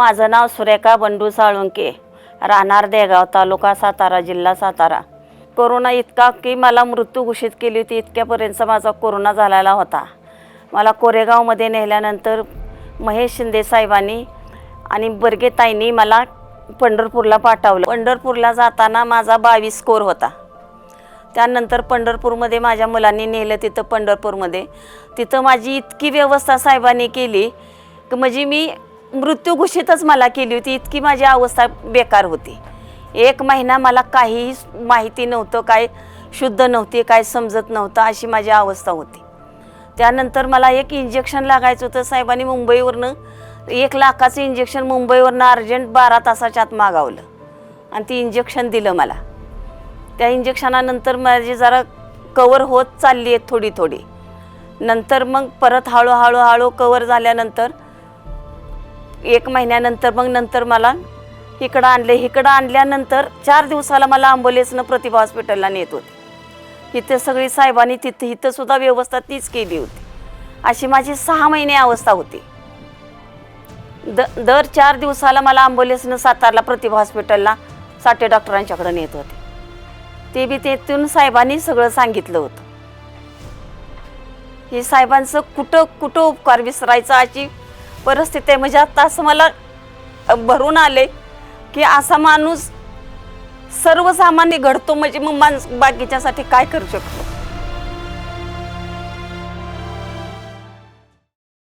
माझं नाव सुरेखा बंडू साळुंके. राहणार देगाव तालुका सातारा जिल्हा सातारा. कोरोना इतका की मला मृत्यू घोषित केली होती इतक्यापर्यंत माझा कोरोना झालेला होता. मला कोरेगावमध्ये नेल्यानंतर महेश शिंदे साहेबांनी आणि बर्गेताईंनी मला पंढरपूरला पाठवलं. पंढरपूरला जाताना माझा बावीस स्कोर होता. त्यानंतर पंढरपूरमध्ये माझ्या मुलांनी नेलं तिथं पंढरपूरमध्ये. तिथं माझी इतकी व्यवस्था साहेबांनी केली की म्हणजे मी मृत्यू घोषितच मला केली होती. इतकी माझी अवस्था बेकार होती. एक महिना मला काहीही माहिती नव्हतं काय शुद्ध नव्हती काय समजत नव्हतं अशी माझी अवस्था होती. त्यानंतर मला एक इंजेक्शन लागायचं होतं साहेबांनी मुंबईवरनं. एक लाखाचं इंजेक्शन मुंबईवरनं अर्जंट बारा तासाच्या आत मागावलं. आणि ती इंजेक्शन दिलं मला. त्या इंजेक्शनानंतर माझी जरा कवर होत चालली आहे थोडी थोडी नंतर मग परत हळूहळू हळू कवर झाल्यानंतर एक महिन्यानंतर मग नंतर मला इकडं आणले इकडं आणल्यानंतर चार दिवसाला मला आंबोलेसनं प्रतिभा हॉस्पिटलला नेत होते. इथे सगळी साहेबांनी तिथे इथं सुद्धा व्यवस्था तीच केली होती. अशी माझी सहा महिने अवस्था होती. द दर चार दिवसाला मला आंबोलेसनं सातारला प्रतिभा हॉस्पिटलला साठे डॉक्टरांच्याकडे नेत होते. ते बी तेथून साहेबांनी सगळं सांगितलं होतं. हे साहेबांचं कुठं कुठं उपकार विसरायचा अशी परिस्थिती आहे. म्हणजे आता असं मला भरून आले की असा माणूस सर्वसामान्य घडतो. म्हणजे मग माणूस बाकीच्यासाठी काय करू शकतो?